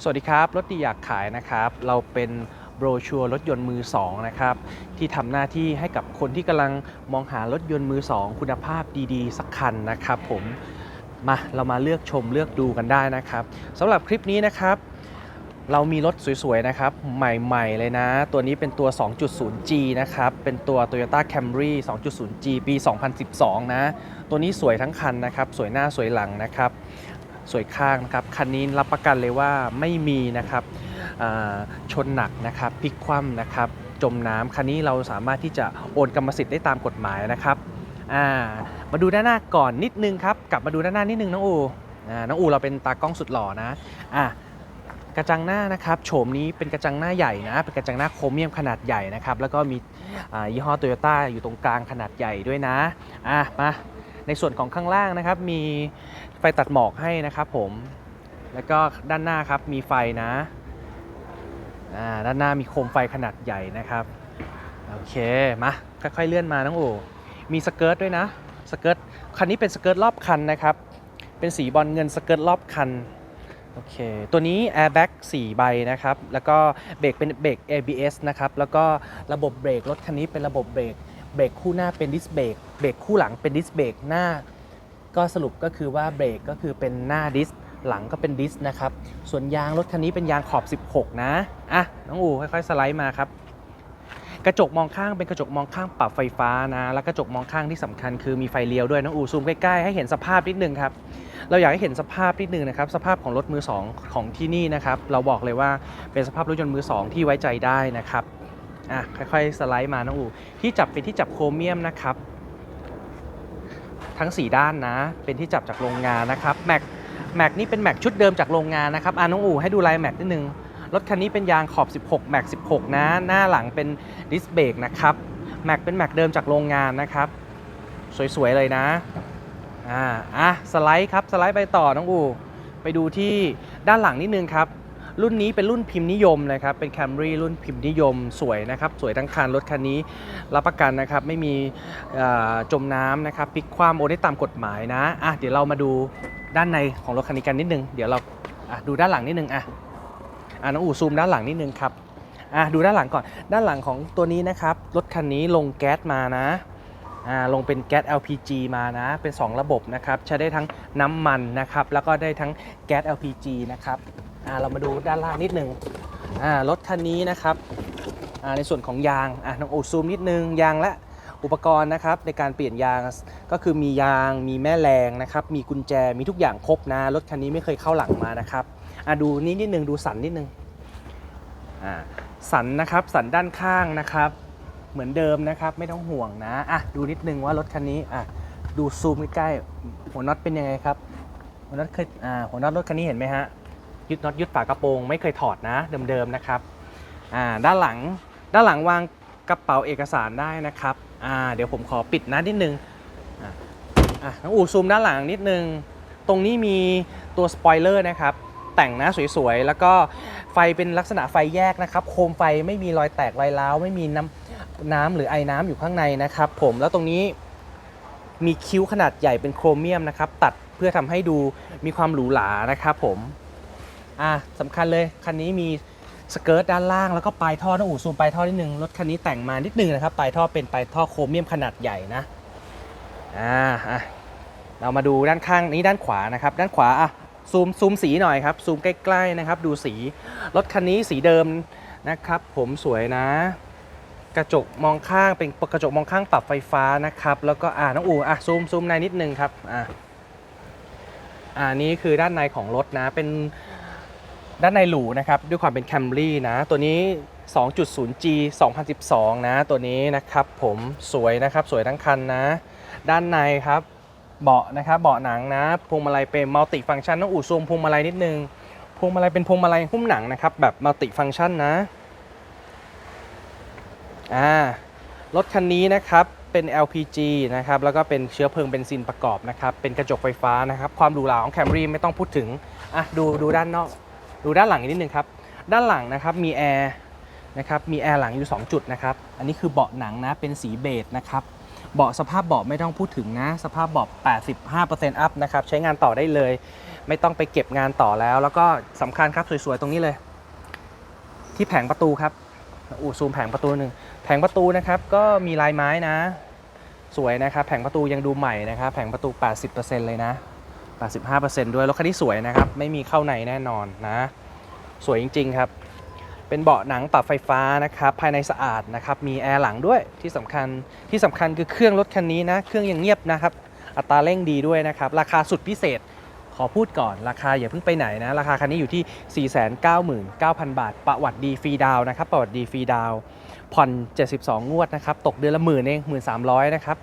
สวัสดีครับ รถดีอยากขายนะครับ เราเป็นโบรชัวร์รถยนต์มือสองนะครับที่ทำหน้าที่ให้กับคนที่กำลังมองหารถยนต์มือสองคุณภาพดีๆ สักคันนะครับผมมาเรามาเลือกชมเลือกดูกันได้นะครับสำหรับคลิปนี้นะครับ เรามีรถสวยๆนะครับใหม่ๆเลยนะ ตัวนี้เป็นตัว 2.0G นะครับเป็นตัว Toyota Camry 2.0G ปี 2012 นะ ตัวนี้สวยทั้งคันนะครับ สวยหน้าสวยหลังนะครับ สวยข้างนะครับคันนี้รับประกันเลยว่าไม่มีนะครับชนหนักนะครับพลิกคว่ำนะครับจมน้ำคันนี้เราสามารถที่จะโอนกรรมสิทธิ์ได้ตามกฎหมายนะครับมาดูด้านหน้าก่อนนิดนึงครับกลับมาดูด้านหน้านิดนึงน้องอูน้องอูเราเป็นตากล้องสุดหล่อนะอะกระจังหน้านะครับโฉมนี้เป็นกระจังหน้าใหญ่นะเป็นกระจังหน้าโครเมียมขนาดใหญ่นะครับแล้วก็มียี่ห้อโตโยต้าอยู่ตรงกลางขนาดใหญ่ด้วยนะอะมา ในส่วนของข้างล่างนะครับ มีไฟตัดหมอกให้นะครับผม แล้วก็ด้านหน้าครับมีไฟนะด้านหน้ามีโคมไฟขนาดใหญ่นะครับโอเคมาค่อยๆเลื่อนมาน้องโอมีสเกิร์ตด้วยนะสเกิร์ตคันนี้เป็นสเกิร์ตรอบคันนะครับ เป็นสีบอลเงินสเกิร์ตรอบคันโอเค ตัวนี้ airbag 4 ใบนะครับ แล้วก็เบรกเป็นเบรก ABS นะครับ แล้วก็ระบบเบรกรถคันนี้เป็นระบบเบรก เบรกคู่หน้าเป็นดิสเบรกเบรกคู่หลังเป็นดิสเบรกหน้า ก็สรุปก็คือว่าเบรกก็คือเป็นหน้าดิสหลังก็เป็นดิสนะครับ ส่วนยางรถคันนี้เป็นยางขอบ 16 นะ อะ น้องอูค่อยๆ สไลด์มาครับ กระจกมองข้างเป็นกระจกมองข้างปรับไฟฟ้านะ แล้วกระจกมองข้างที่สำคัญคือมีไฟเลี้ยวด้วยน้องอูซูมใกล้ๆ ให้เห็นสภาพนิดนึงครับ เราอยากให้เห็นสภาพนิดนึงนะครับ สภาพของรถมือสองของที่นี่นะครับ เราบอกเลยว่าเป็นสภาพรถยนต์มือสองที่ไว้ใจได้นะครับ อะค่อยๆ สไลด์มาน้องอูที่จับเป็นที่จับโครเมียมนะครับ ทั้ง 4 ด้านนะ เป็นที่จับจากโรงงานนะครับแม็กแม็กนี่เป็นแม็กชุดเดิมจากโรงงานนะครับอ่าน้องอูให้ดูลายแม็กนิดนึงรถคันนี้เป็นยางขอบ 16 แม็ก 16 นะ หน้าหลังเป็นดิสเบรกนะครับ แม็กเป็นแม็กเดิมจากโรงงานนะครับ สวย ๆ เลยนะ อ่า อะ สไลด์ครับ สไลด์ไปต่อ น้องอู ไปดูที่ด้านหลังนิดนึงครับ รุ่นนี้เป็นรุ่นพิมพ์นิยมนะครับเป็น Camry รุ่นพิมพ์นิยมสวยนะครับสวยทั้งคันรถคันนี้รับประกันนะครับไม่มีจมน้ำนะครับพลิกคว่ำโอนได้ตามกฎหมายนะอะเดี๋ยวเรามาดูด้านในของรถคันนี้กันนิดนึงเดี๋ยวเราดูด้านหลังนิดนึงอะอะน้องอู๋ซูมด้านหลังนิดนึงครับอะดูด้านหลังก่อนด้านหลังของตัวนี้นะครับรถคันนี้ลงแก๊สมานะอ่าลงเป็นแก๊ส LPG มานะ เป็น 2 ระบบนะครับ ใช้ได้ทั้งน้ำมันนะครับ แล้วก็ได้ทั้งแก๊ส LPG นะครับ อ่าเรามาดูด้านล่างนิดหนึ่งอ่ารถคันนี้นะครับอ่าในส่วนของยางอะน้องโอซูมนิดนึงยางและอุปกรณ์นะครับในการเปลี่ยนยางก็คือมียางมีแม่แรงนะครับมีกุญแจมีทุกอย่างครบนะรถคันนี้ไม่เคยเข้าหลังมานะครับอะดูนี่นิดนึงดูสันนิดนึงอ่าสันนะครับสันด้านข้างนะครับ เหมือนเดิมนะครับไม่ต้องห่วงนะอะดูนิดนึงว่ารถคันนี้อะดูซูมใกล้ๆหัวน็อตเป็นยังไงครับหัวน็อตเคยอ่าหัวน็อตรถคันนี้เห็นไหมฮะ ยึดน็อตยึดฝากระโปรงไม่เคยถอดนะเดิมๆนะครับอ่าด้านหลังด้านหลังวางกระเป๋าเอกสารได้นะครับอ่าเดี๋ยวผมขอปิดนะนิดนึงอะอะน้องอูซูมด้านหลังนิดนึงตรงนี้มีตัวสปอยเลอร์นะครับแต่งน้าสวยๆ แล้วก็ไฟเป็นลักษณะไฟแยกนะครับ โคมไฟไม่มีรอยแตกรอยร้าว ไม่มีน้ำน้ำหรือไอ้น้ำอยู่ข้างในนะครับ ผมแล้วตรงนี้มีคิ้วขนาดใหญ่เป็นโครเมียมนะครับ ตัดเพื่อทำให้ดูมีความหรูหรานะครับผม อะสำคัญเลย คันนี้มีสเกิร์ตด้านล่างแล้วก็ปลายท่อน้องอู๋ซูมปลายท่อนิดนึง รถคันนี้แต่งมานิดนึงนะครับ ปลายท่อเป็นปลายท่อโครเมียมขนาดใหญ่นะอ่าอะเรามาดูด้านข้างนี้ด้านขวานะครับ ด้านขวาอะซูมซูมสีหน่อยครับ ซูมใกล้ๆนะครับ ดูสี รถคันนี้สีเดิมนะครับ ผมสวยนะ กระจกมองข้างเป็นกระจกมองข้างปรับไฟฟ้านะครับ แล้วก็อ่าน้องอูอะซูมซูมในนิดนึงครับอ่าอ่านี่คือด้านในของรถนะเป็น ด้านในหรูนะครับด้วยความเป็น Camry นะ ตัวนี้ 2.0G 2012 นะ ตัวนี้นะครับผมสวยนะครับสวยทั้งคันนะ ด้านในครับเบาะนะครับเบาะหนังนะพวงมาลัยเป็นมัลติฟัง c t ชันต้องอู่ซูมพวงมาลัยนิดนึงพวงมาลัยเป็นพวงมาลัยหุ้มหนังนะครับแบบมัลติฟัง c t ชันนะอ่ารถคันนี้นะครับเป็น LPG นะครับแล้วก็เป็นเชื้อเพลิงเบนซินประกอบนะครับเป็นกระจกไฟฟ้านะครับความหรูหราของ Camry ไม่ต้องพูดถึงอะดูดูด้านนอก ดูด้านหลังอีกนิดนึงครับ ด้านหลังนะครับมีแอร์นะครับมีแอร์หลังอยู่ 2 จุดนะครับ อันนี้คือเบาะหนังนะเป็นสีเบจนะครับเบาะสภาพเบาะไม่ต้องพูดถึงนะ สภาพเบาะ 85%อัพนะครับใช้งานต่อได้เลย ไม่ต้องไปเก็บงานต่อแล้ว แล้วก็สำคัญครับสวยๆตรงนี้เลย ที่แผงประตูครับอูซูมแผงประตูหนึ่งแผงประตูนะครับก็มีลายไม้นะ สวยนะครับ แผงประตูยังดูใหม่นะครับ แผงประตู 80%เลยนะ 85%ด้วย รถคันนี้สวยนะครับ ไม่มีเข้าในแน่นอนนะ สวยจริง ๆ ครับ เป็นเบาะหนังปรับไฟฟ้านะครับ ภายในสะอาดนะครับ มีแอร์หลังด้วย ที่สำคัญ ที่สำคัญคือเครื่องรถคันนี้นะ เครื่องยังเงียบนะครับ อัตราเร่งดีด้วยนะครับ ราคาสุดพิเศษ ขอพูดก่อน ราคาอย่าเพิ่งไปไหนนะ ราคาคันนี้อยู่ที่ 499,000 บาท ประวัติดีฟรีดาวนะครับ ประวัติดีฟรีดาว ผ่อน 72 งวดนะครับ ตกเดือนละหมื่นเอง1,300นะครับ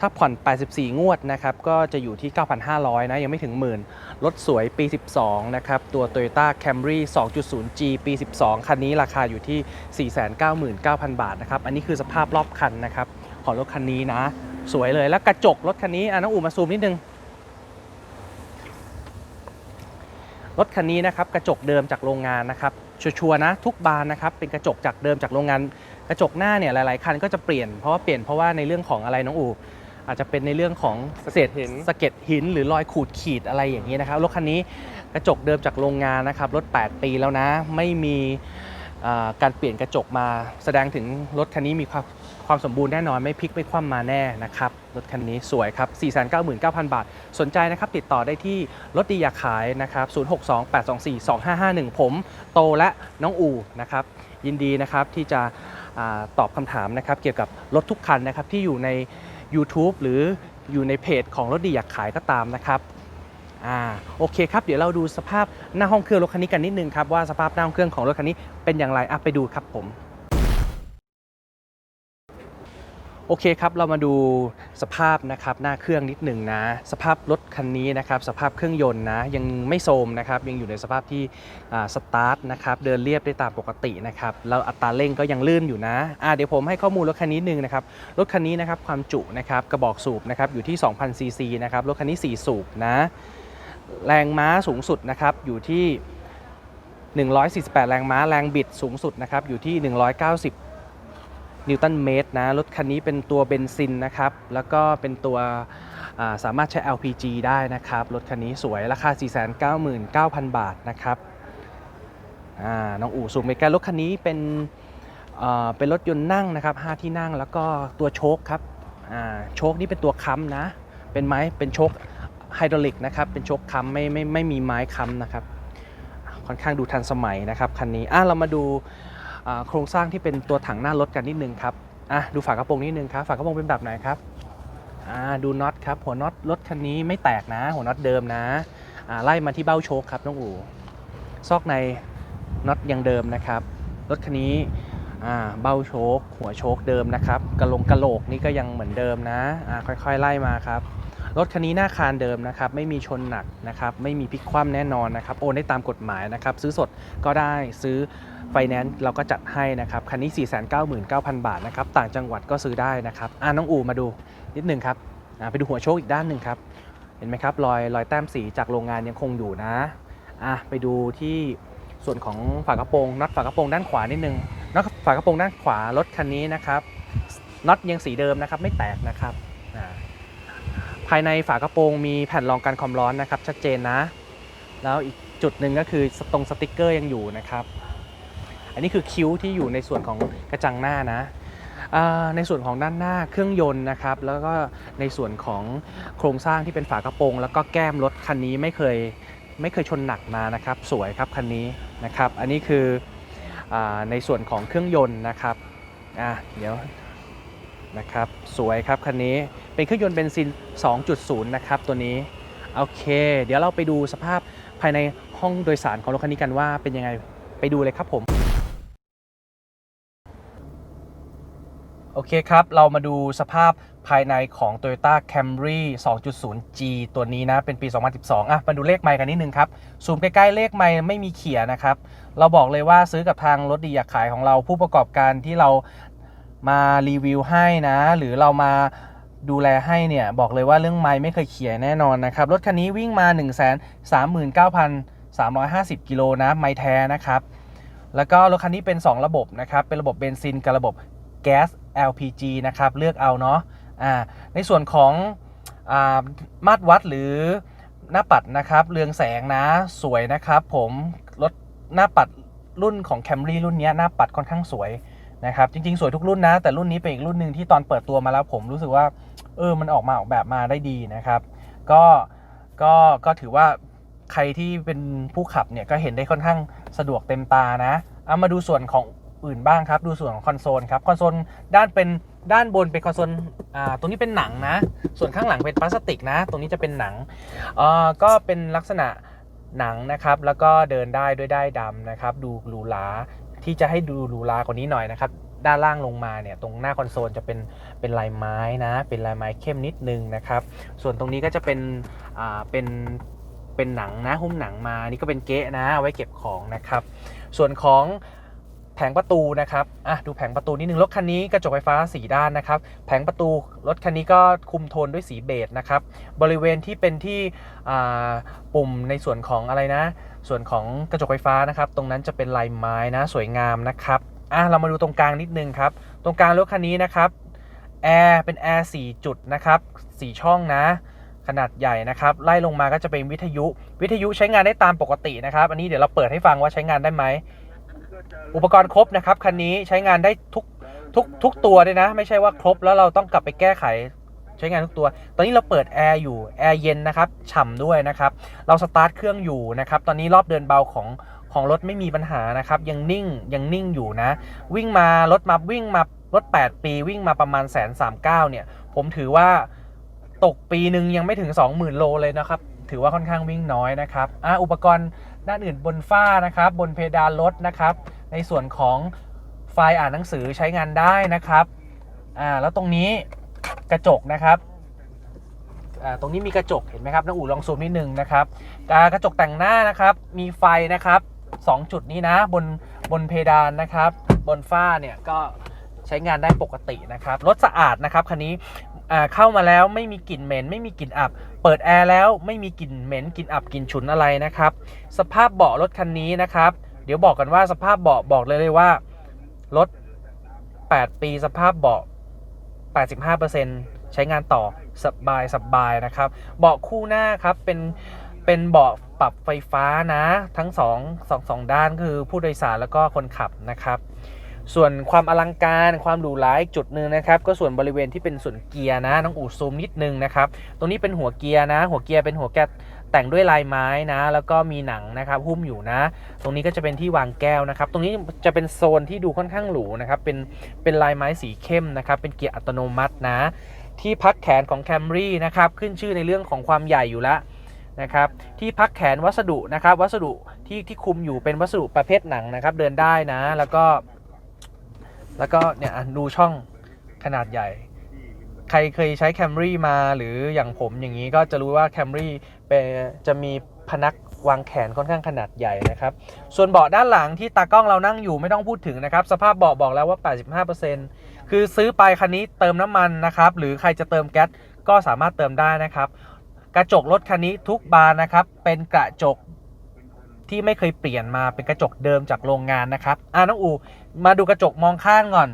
ถ้าผ่อน 84 งวดนะครับ ก็จะอยู่ที่ 9,500 นะ ยังไม่ถึงหมื่น รถสวยปี 12 นะครับ ตัว Toyota Camry 2.0G ปี 12 คันนี้ราคาอยู่ที่ 499,000 บาทนะครับ อันนี้คือสภาพรอบคันนะครับ ของรถคันนี้นะ สวยเลย แล้วกระจกรถคันนี้อะน้องอู๋มาซูมนิดนึง รถคันนี้นะครับ กระจกเดิมจากโรงงานนะครับ ชัวร์นะ ทุกบานนะครับ เป็นกระจกจากเดิมจากโรงงานกระจกหน้าเนี่ยหลาย ๆ คันก็จะเปลี่ยนเพราะว่าเปลี่ยนเพราะว่าในเรื่องของอะไรน้องอู๋ อาจจะเป็นในเรื่องของสะเก็ดหินสะเก็ดหินหรือรอยขูดขีดอะไรอย่างนี้นะครับรถคันนี้กระจกเดิมจากโรงงานนะครับรถ 8 ปีแล้วนะ ไม่มีอ่าการเปลี่ยนกระจกมาแสดงถึงรถคันนี้มีความความสมบูรณ์แน่นอนไม่พลิกไม่คว่ำมาแน่นะครับรถคันนี้สวยครับ 499,000 บาท สนใจนะครับติดต่อได้ที่รถดีอยากขายนะครับ 0628242551 ผมโตและน้องอูนะครับยินดีนะครับที่จะอาตอบคำถามนะครับเกี่ยวกับรถทุกคันนะครับที่อยู่ใน YouTube หรืออยู่ในเพจของรถดีอยากขายก็ตามนะครับอ่าโอเคครับ เดี๋ยวเราดูสภาพหน้าห้องเครื่องรถคันนี้กันนิดนึงครับว่าสภาพหน้าห้องเครื่องของรถคันนี้เป็นอย่างไรอะไปดูครับผม โอเคครับ เรามาดูสภาพนะครับหน้าเครื่องนิดหนึ่งนะ สภาพรถคันนี้นะครับสภาพเครื่องยนต์นะยังไม่โทรมนะครับยังอยู่ในสภาพที่สตาร์ทนะครับเดินเรียบได้ตามปกตินะครับแล้วอัตราเร่งก็ยังลื่นอยู่นะอ่าเดี๋ยวผมให้ข้อมูลรถคันนี้หนึ่งนะครับรถคันนี้นะครับความจุนะครับกระบอกสูบนะครับอยู่ที่ 2,000ซีซีนะครับรถคันนี้ 4 สูบนะแรงม้าสูงสุดนะครับอยู่ที่ 148 แรงม้าแรงบิดสูงสุดนะครับอยู่ที่ 190 นิวตันเมตรนะ รถคันนี้เป็นตัวเบนซินนะครับ แล้วก็เป็นตัวสามารถใช้ LPG ได้นะครับ รถคันนี้สวยราคา 499,000 บาทนะครับน้องอู่ซูมไปใกรถคันนี้เป็นเป็นรถยนต์นั่งนะครับ 5 ที่นั่งแล้วก็ตัวโชคครับโชคนี่เป็นตัวค้ำนะ เป็นไม้เป็นโชคไฮดรอลิกนะครับ เป็นโชคค้ำไม่ไม่ไม่มีไม้ค้ำนะครับ ค่อนข้างดูทันสมัยนะครับคันนี้อะเรามาดู โครงสร้างที่เป็นตัวถังหน้ารถกันนิดนึงครับอะดูฝากระโปรงนิดนึงครับฝากระโปรงเป็นแบบไหนครับอ่าดูน็อตครับหัวน็อตรถคันนี้ไม่แตกนะ หัวน็อตเดิมนะอ่าไล่มาที่เบ้าโชคครับน้องอู๋ซอกในน็อตยังเดิมนะครับรถคันนี้อ่าเบ้าโชคหัวโชคเดิมนะครับกระลงกระโหลกนี่ก็ยังเหมือนเดิมนะอ่าค่อยๆไล่มาครับ รถคันนี้หน้าคานเดิมนะครับไม่มีชนหนักนะครับไม่มีพลิกคว่ำแน่นอนนะครับโอนได้ตามกฎหมายนะครับซื้อสดก็ได้ซื้อไฟแนนซ์เราก็จัดให้นะครับคันนี้ 499,000 บาทนะครับต่างจังหวัดก็ซื้อได้นะครับอ่าน้องอูมาดูนิดหนึ่งครับอ่าไปดูหัวโชคอีกด้านหนึ่งครับเห็นไหมครับรอยรอยแต้มสีจากโรงงานยังคงอยู่นะอะไปดูที่ส่วนของฝากระโปรงน็อตฝากระโปรงด้านขวานิดนึงน็อตฝากระโปรงด้านขวารถคันนี้นะครับน็อตยังสีเดิมนะครับไม่แตกนะครับ ภายในฝากระโปรงมีแผ่นรองกันความร้อนนะครับชัดเจนนะ แล้วอีกจุดหนึ่งก็คือตรงสติกเกอร์ยังอยู่นะครับ อันนี้คือคิ้วที่อยู่ในส่วนของกระจังหน้านะในส่วนของด้านหน้าเครื่องยนต์นะครับ แล้วก็ในส่วนของโครงสร้างที่เป็นฝากระโปรง แล้วก็แก้มรถคันนี้ไม่เคยไม่เคยชนหนักมานะครับ สวยครับคันนี้นะครับ อันนี้คืออในส่วนของเครื่องยนต์นะครับอะเดี๋ยว นะครับ สวยครับคันนี้เป็นเครื่องยนต์เบนซิน 2.0 นะครับ ตัวนี้ โอเค เดี๋ยวเราไปดูสภาพภายในห้องโดยสารของรถคันนี้กันว่าเป็นยังไงไปดูเลยครับผม โอเคครับ เรามาดูสภาพภายในของ Toyota Camry 2.0G ตัวนี้นะ เป็นปี 2012 อะ มาดูเลขไมล์กันนิดนึงครับ ซูมใกล้ ๆ เลขไมล์ไม่มีเขียนะครับ เราบอกเลยว่าซื้อกับทางรถดีอยากขายของเราผู้ประกอบการที่เรา มารีวิวให้นะ หรือเรามาดูแลให้เนี่ย บอกเลยว่าเรื่องไมล์ไม่เคยเขียแน่นอนนะครับ รถคันนี้วิ่งมา 139,350 กิโลนะ ไมล์แท้นะครับ แล้วก็รถคันนี้เป็น 2 ระบบนะครับ เป็นระบบเบนซินกับระบบแก๊ส LPG นะครับ เลือกเอาเนาะอ่าในส่วนของอามาตรวัดหรือหน้าปัดนะครับ เรืองแสงนะสวยนะครับ ผมรถหน้าปัดรุ่นของ Camry รุ่นนี้หน้าปัดค่อนข้างสวย นะครับจริงๆ สวยทุกรุ่นนะ แต่รุ่นนี้เป็นอีกรุ่นหนึ่งที่ตอนเปิดตัวมาแล้วผมรู้สึกว่าเออมันออกมาออกแบบมาได้ดีนะครับก็ก็ก็ถือว่าใครที่เป็นผู้ขับเนี่ยก็เห็นได้ค่อนข้างสะดวกเต็มตานะเอามาดูส่วนของอื่นบ้างครับดูส่วนของคอนโซลครับคอนโซลด้านเป็นด้านบนเป็นคอนโซลอ่าตรงนี้เป็นหนังนะ ส่วนข้างหลังเป็นพลาสติกนะ ตรงนี้จะเป็นหนังอ่าก็เป็นลักษณะหนังนะครับ แล้วก็เดินได้ด้วยได้ดำนะครับ ดูหรูหรา ที่จะให้ดูหรูหรากว่านี้หน่อยนะครับ ด้านล่างลงมาเนี่ยตรงหน้าคอนโซลจะเป็นเป็นลายไม้นะ เป็นลายไม้เข้มนิดนึงนะครับ ส่วนตรงนี้ก็จะเป็นอ่าเป็นเป็นหนังนะหุ้มหนังมานี่ก็เป็นเก๊ะนะไว้เก็บของนะครับ ส่วนของ ผงประตูนะครับอะดูแผงประตูนิดนึงรถคันนี้กระจกไฟฟ้าสีด้านนะครับ แผงประตูรถคันนี้ก็คุมโทนด้วยสีเบจนะครับ บริเวณที่เป็นที่ปุ่มในส่วนของอะไรนะ ส่วนของกระจกไฟฟ้านะครับ ตรงนั้นจะเป็นลายไม้นะสวยงามนะครับอะเรามาดูตรงกลางนิดนึงครับ ตรงกลางรถคันนี้นะครับแอร์เป็นแอร์4จุดนะครับ4ช่องนะขนาดใหญ่นะครับ ไล่ลงมาก็จะเป็นวิทยุ วิทยุใช้งานได้ตามปกตินะครับ อันนี้เดี๋ยวเราเปิดให้ฟังว่าใช้งานได้ไหม อุปกรณ์ครบนะครับคันนี้ใช้งานได้ทุกทุกทุกตัวเลยนะ ไม่ใช่ว่าครบแล้วเราต้องกลับไปแก้ไขใช้งานทุกตัว ตอนนี้เราเปิดแอร์อยู่แอร์เย็นนะครับฉ่ำด้วยนะครับ เราสตาร์ทเครื่องอยู่นะครับ ตอนนี้รอบเดินเบาของของรถไม่มีปัญหานะครับ ยังนิ่งยังนิ่งอยู่นะ วิ่งมารถมาวิ่งมารถ 8 ปีวิ่งมาประมาณแสนสามเก้าเนี่ย ผมถือว่าตกปีหนึ่งยังไม่ถึง 20,000 โลเลยนะครับ ถือว่าค่อนข้างวิ่งน้อยนะครับอะอุปกรณ์ด้านอื่นบนฝ้านะครับ บนเพดานรถนะครับ ในส่วนของไฟล์อ่านหนังสือใช้งานได้นะครับอ่าแล้วตรงนี้กระจกนะครับอ่าตรงนี้มีกระจกเห็นไหมครับน้องอู๋ลองซูมนิดนึงนะครับกระจกแต่งหน้านะครับ มีไฟนะครับสองจุดนี้นะบนบนเพดานนะครับ บนฝ้าเนี่ยก็ใช้งานได้ปกตินะครับรถสะอาดนะครับคันนี้เข้ามาแล้วไม่มีกลิ่นเหม็น ไม่มีกลิ่นอับ เปิดแอร์แล้วไม่มีกลิ่นเหม็นกลิ่นอับกลิ่นฉุนอะไรนะครับ สภาพเบาะรถคันนี้นะครับ ดี๋ยวบอกกันว่าสภาพเบาะบอกเลยเลยว่ารถ 8 ปีสภาพเบาะ 85%ใช้งานต่อสบายสบายนะครับ เบาะคู่หน้าครับเป็นเป็นเบาะปรับไฟฟ้านะ ทั้งสองสองสองด้านคือผู้โดยสารแล้วก็คนขับนะครับ ส่วนความอลังการความหรูหราอีกจุดหนึ่งนะครับ ก็ส่วนบริเวณที่เป็นส่วนเกียร์นะน้องอู๋ซูมนิดนึงนะครับ ตรงนี้เป็นหัวเกียร์นะ หัวเกียร์เป็นหัวแกะ แต่งด้วยลายไม้นะ แล้วก็มีหนังนะครับหุ้มอยู่นะ ตรงนี้ก็จะเป็นที่วางแก้วนะครับ ตรงนี้จะเป็นโซนที่ดูค่อนข้างหรูนะครับ เป็นเป็นลายไม้สีเข้มนะครับ เป็นเกียร์อัตโนมัตินะ ที่พักแขนของ Camry นะครับ ขึ้นชื่อในเรื่องของความใหญ่อยู่แล้วนะครับ ที่พักแขนวัสดุนะครับ วัสดุที่ที่คุมอยู่เป็นวัสดุประเภทหนังนะครับ เดินได้นะ แล้วก็ แล้วก็เนี่ยดูช่องขนาดใหญ่ ใครเคยใช้ Camry มาหรืออย่างผมอย่างนี้ก็จะรู้ว่า Camry เป็นจะมีพนักวางแขนค่อนข้างขนาดใหญ่นะครับ ส่วนเบาะด้านหลังที่ตากล้องเรานั่งอยู่ไม่ต้องพูดถึงนะครับ สภาพเบาะบอกแล้วว่า 85%คือซื้อไปคันนี้เติมน้ำมันนะครับ หรือใครจะเติมแก๊สก็สามารถเติมได้นะครับ กระจกรถคันนี้ทุกบานนะครับ เป็นกระจกที่ไม่เคยเปลี่ยนมาเป็นกระจกเดิมจากโรงงานนะครับ อ่าน้องอู มาดูกระจกมองข้างก่อน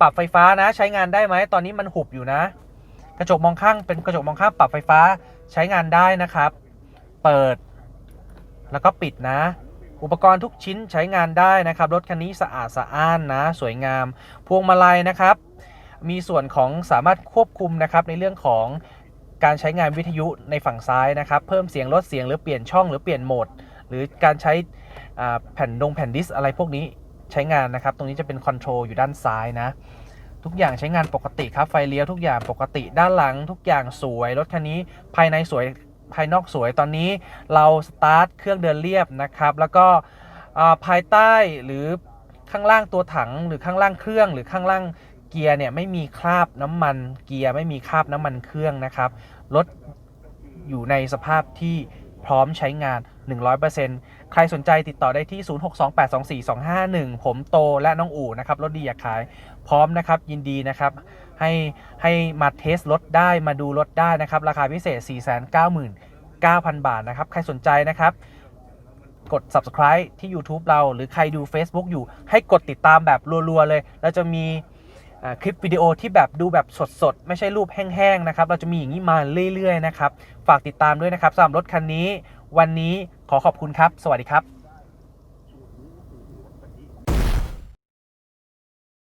ปรับไฟฟ้านะใช้งานได้ไหมตอนนี้มันหุบอยู่นะ กระจกมองข้างเป็นกระจกมองข้างปรับไฟฟ้าใช้งานได้นะครับ เปิด แล้วก็ปิดนะ อุปกรณ์ทุกชิ้นใช้งานได้นะครับรถคันนี้สะอาดสะอ้านนะ สวยงาม พวงมาลัยนะครับ มีส่วนของสามารถควบคุมนะครับในเรื่องของการใช้งานวิทยุในฝั่งซ้ายนะครับ เพิ่มเสียงลดเสียงหรือเปลี่ยนช่องหรือเปลี่ยนโหมด หรือการใช้แผ่นดงแผ่นดิสอะไรพวกนี้ ใช้งานนะครับ ตรงนี้จะเป็นคอนโทรลอยู่ด้านซ้ายนะ ทุกอย่างใช้งานปกติครับ ไฟเลี้ยวทุกอย่างปกติ ด้านหลังทุกอย่างสวย รถคันนี้ภายในสวย ภายนอกสวย ตอนนี้เราสตาร์ทเครื่องเดินเรียบนะครับ แล้วก็ภายใต้หรือข้างล่างตัวถังหรือข้างล่างเครื่องหรือข้างล่างเกียร์เนี่ยไม่มีคราบน้ำมันเกียร์ไม่มีคราบน้ำมันเครื่องนะครับรถอยู่ในสภาพที่พร้อมใช้งาน 100% ใครสนใจติดต่อได้ที่ 062824251 ผมโตและน้องอู่นะครับรถดีอยากขายพร้อมนะครับยินดีนะครับให้ให้มาเทสรถได้มาดูรถได้นะครับ ราคาพิเศษ 499,000 บาทนะครับ ใครสนใจนะครับ กด subscribe ที่ YouTube เรา หรือใครดู Facebook อยู่ ให้กดติดตามแบบรัวๆเลย เราจะมีคลิปวิดีโอที่แบบดูแบบสดๆ ไม่ใช่รูปแห้งๆนะครับ เราจะมีอย่างนี้มาเรื่อยๆนะครับ ฝากติดตามด้วยนะครับสำหรับรถคันนี้ วันนี้ขอขอบคุณครับ สวัสดีครับ